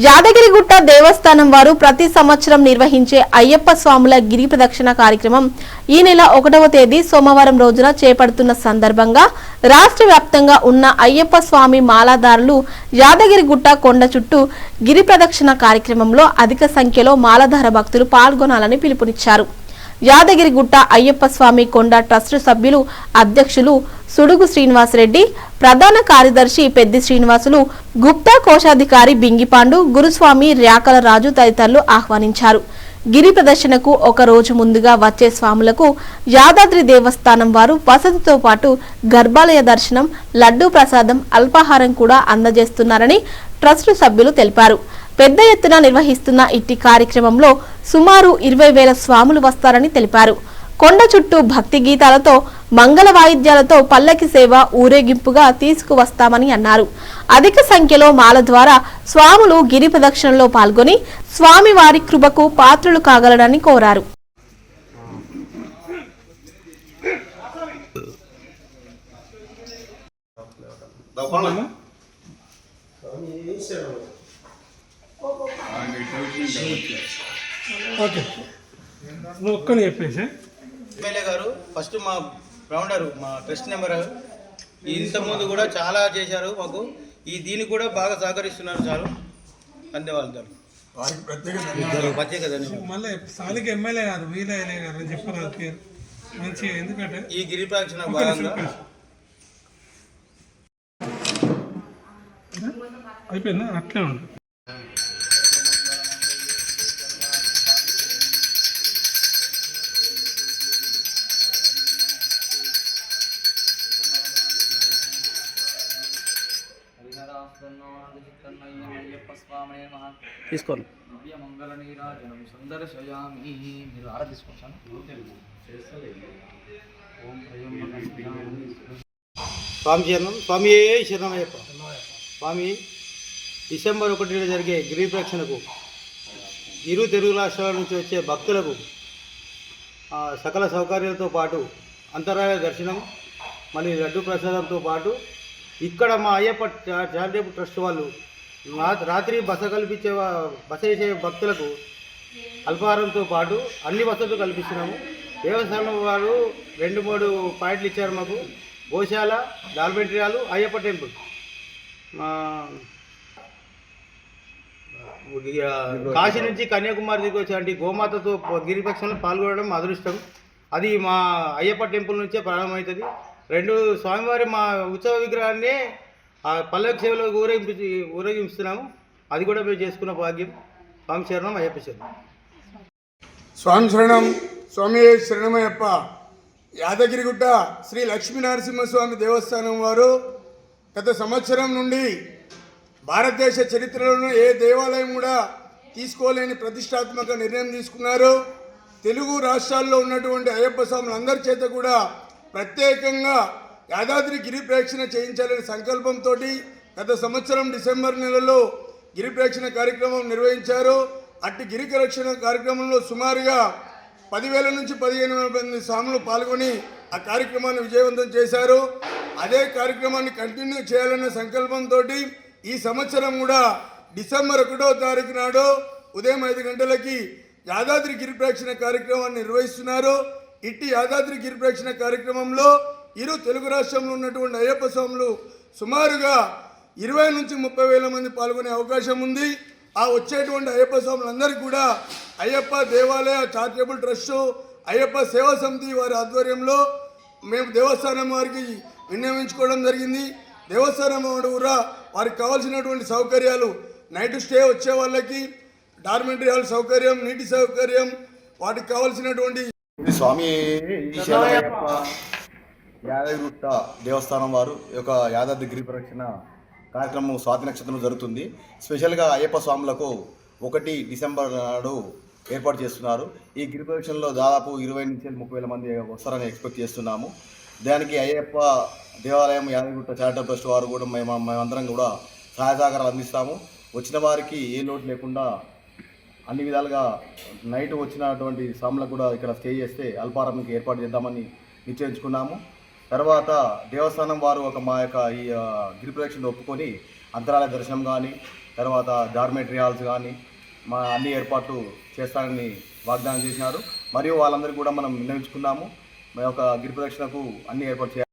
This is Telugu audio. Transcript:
యాదగిరిగుట్ట దేవస్థానం వారు ప్రతి సంవత్సరం నిర్వహించే అయ్యప్ప స్వాముల గిరి ప్రదక్షిణ కార్యక్రమం ఈ నెల ఒకటవ తేదీ సోమవారం రోజున చేపడుతున్న సందర్భంగా రాష్ట్ర వ్యాప్తంగా ఉన్న అయ్యప్ప స్వామి మాలాదారులు యాదగిరిగుట్ట కొండ చుట్టూ గిరి ప్రదక్షిణ కార్యక్రమంలో అధిక సంఖ్యలో మాలాధార భక్తులు పాల్గొనాలని పిలుపునిచ్చారు. యాదగిరిగుట్ట అయ్యప్ప స్వామి కొండ ట్రస్ట్ సభ్యులు అధ్యక్షులు సుడుగు శ్రీనివాసరెడ్డి ప్రధాన కార్యదర్శి పెద్ది శ్రీనివాసులు గుప్తా కోశాధికారి బింగిపాండు గురుస్వామి ర్యాకల రాజు తదితరులు ఆహ్వానించారు. గిరి ప్రదర్శనకు ఒక రోజు ముందుగా వచ్చే స్వాములకు యాదాద్రి దేవస్థానం వారు వసతితో పాటు గర్భాలయ దర్శనం లడ్డూ ప్రసాదం అల్పాహారం కూడా అందజేస్తున్నారని ట్రస్ట్ సభ్యులు తెలిపారు. పెద్ద ఎత్తున నిర్వహిస్తున్న ఇట్టి కార్యక్రమంలో సుమారు ఇరవై వేల స్వాములు వస్తారని తెలిపారు. కొండ చుట్టూ భక్తి గీతాలతో మంగళ వాయిద్యాలతో పల్లకి సేవ ఊరేగింపుగా తీసుకువస్తామని అన్నారు. అధిక సంఖ్యలో మాల ద్వారా స్వాములు గిరి ప్రదక్షిణలో పాల్గొని స్వామివారి కృపకు పాత్రలు కాగలడని కోరారు. ఓకే. నువ్వు ఒక్కని చెప్పేసి ఎమ్మెల్యే గారు ఫస్ట్ మా ఫౌండర్ మా ట్రస్ట్ నెంబర్. ఇంతకుముందు కూడా చాలా చేశారు మాకు. ఈ దీనికి కూడా బాగా సహకరిస్తున్నారు చాలు ధన్యవాదాలు వారికి ప్రత్యేక ధన్యవాదాలు. మళ్ళీ స్థానిక ఎమ్మెల్యే గారు వీలయ్యలే గారు అని చెప్పారు పేరు. మంచిగా ఎందుకంటే ఈ గిరి ప్రదక్షిణ ఒక్క నిమిషం, భాగంగా ఒక్క నిమిషం. అయిపోయిందా? ఉండు తీసుకోండి. దివ్య మంగళ నీరాజనం సందర్శయామి. మీరు ఆడ తీసుకొచ్చాను. ఓం భయం స్వామి చరణం స్వామి శరణమయ్యప్ప. స్వామి డిసెంబర్ ఒకటిన జరిగే గిరి ప్రదక్షిణకు ఇరు తెలుగు రాష్ట్రాల నుంచి వచ్చే భక్తులకు సకల సౌకర్యాలతో పాటు అంతరాయ దర్శనం మళ్ళీ లడ్డు ప్రసాదంతో పాటు ఇక్కడ మా అయ్యప్ప చారిటబుల్ ట్రస్ట్ వాళ్ళు రాత్రి బస కల్పించే బస చేసే భక్తులకు అల్పాహారంతో పాటు అన్ని వసతులు కల్పిస్తున్నాము. దేవస్థానం వారు రెండు మూడు పాయింట్లు ఇచ్చారు మాకు. గోశాల డాల్మెంటరీయాలు అయ్యప్ప టెంపుల్. మా కాశీ నుంచి కన్యాకుమారి దిగి వచ్చేటువంటి గోమాతతో గిరిపక్షంలో పాల్గొనడం అదృష్టం. అది మా అయ్యప్ప టెంపుల్ నుంచే ప్రారంభమవుతుంది. రెండు స్వామివారి మా ఉత్సవ విగ్రహాన్ని ఆ పల్లకి సేవలో ఊరేగింపు ఊరేగింపుస్తున్నాము. అది కూడా మేము చేసుకున్న భాగ్యం. స్వామి శరణం అయ్యప్ప శరణం. స్వామి శరణం స్వామి శరణమయ్యప్ప. యాదగిరిగుట్ట శ్రీ లక్ష్మీనరసింహస్వామి దేవస్థానం వారు గత సంవత్సరం నుండి భారతదేశ చరిత్రలోనూ ఏ దేవాలయం కూడా తీసుకోలేని ప్రతిష్టాత్మక నిర్ణయం తీసుకున్నారు. తెలుగు రాష్ట్రాల్లో ఉన్నటువంటి అయ్యప్ప స్వాములందరి చేత కూడా ప్రత్యేకంగా యాదాద్రి గిరి ప్రేక్షణ చేయించాలనే సంకల్పంతో గత సంవత్సరం డిసెంబర్ నెలలో గిరి ప్రేక్షణ కార్యక్రమం నిర్వహించారు. అట్టి గిరి రక్షణ కార్యక్రమంలో సుమారుగా పదివేల నుంచి పదిహేను వేల మంది స్వాములు పాల్గొని ఆ కార్యక్రమాన్ని విజయవంతం చేశారు. అదే కార్యక్రమాన్ని కంటిన్యూ చేయాలనే సంకల్పంతో ఈ సంవత్సరం కూడా డిసెంబర్ ఒకటో తారీఖు నాడు ఉదయం ఐదు గంటలకి యాదాద్రి గిరి ప్రేక్షణ కార్యక్రమాన్ని నిర్వహిస్తున్నారు. ఇట్టి యాదాద్రి గిరి ప్రేక్షణ కార్యక్రమంలో ఇరు తెలుగు రాష్ట్రంలో ఉన్నటువంటి అయ్యప్ప స్వాములు సుమారుగా ఇరవై నుంచి ముప్పై వేల మంది పాల్గొనే అవకాశం ఉంది. ఆ వచ్చేటువంటి అయ్యప్ప స్వాములందరికీ కూడా అయ్యప్ప దేవాలయ చారిటబుల్ ట్రస్ట్ అయ్యప్ప సేవా సమితి వారి ఆధ్వర్యంలో మేము దేవస్థానం వారికి వినియోగించుకోవడం జరిగింది. దేవస్థానం కూడా వారికి కావాల్సినటువంటి సౌకర్యాలు నైట్ స్టే వచ్చే వాళ్ళకి డార్మెంటరీ హాల్ సౌకర్యం నీటి సౌకర్యం వాటికి కావాల్సినటువంటి స్వామి యాదగిరిగుట్ట దేవస్థానం వారు యొక్క యాదాద్రి ప్రదక్షిణ కార్యక్రమం స్వాతి నక్షత్రం జరుగుతుంది. స్పెషల్గా అయ్యప్ప స్వాములకు ఒకటి డిసెంబర్ నాడు ఏర్పాటు చేస్తున్నారు. ఈ గిరి ప్రదక్షిణలో దాదాపు ఇరవై నుంచి ముప్పై వేల మంది వస్తారని ఎక్స్పెక్ట్ చేస్తున్నాము. దానికి అయ్యప్ప దేవాలయం యాదగిరిగుట్ట చారిటబుల్ ట్రస్ట్ వారు కూడా మేము మేమందరం కూడా సహాయ సహకారాలు అందిస్తాము. వచ్చిన వారికి ఏ లోటు లేకుండా అన్ని విధాలుగా నైట్ వచ్చినటువంటి స్వాములకు కూడా ఇక్కడ స్టే చేస్తే అల్పారంకి ఏర్పాటు చేద్దామని నిశ్చయించుకున్నాము. తర్వాత దేవస్థానం వారు ఒక మా యొక్క ఈ గిరిప్రదక్షిణ ఒప్పుకొని అంతరాలయ దర్శనం కానీ తర్వాత డార్మెటరీ హాల్స్ కానీ మా అన్ని ఏర్పాట్లు చేస్తానని వాగ్దానం చేసినారు మరియు వాళ్ళందరికీ కూడా మనం విన్నవించుకున్నాము. మా యొక్క గిరిప్రదక్షిణకు అన్ని ఏర్పాటు చేయాలి.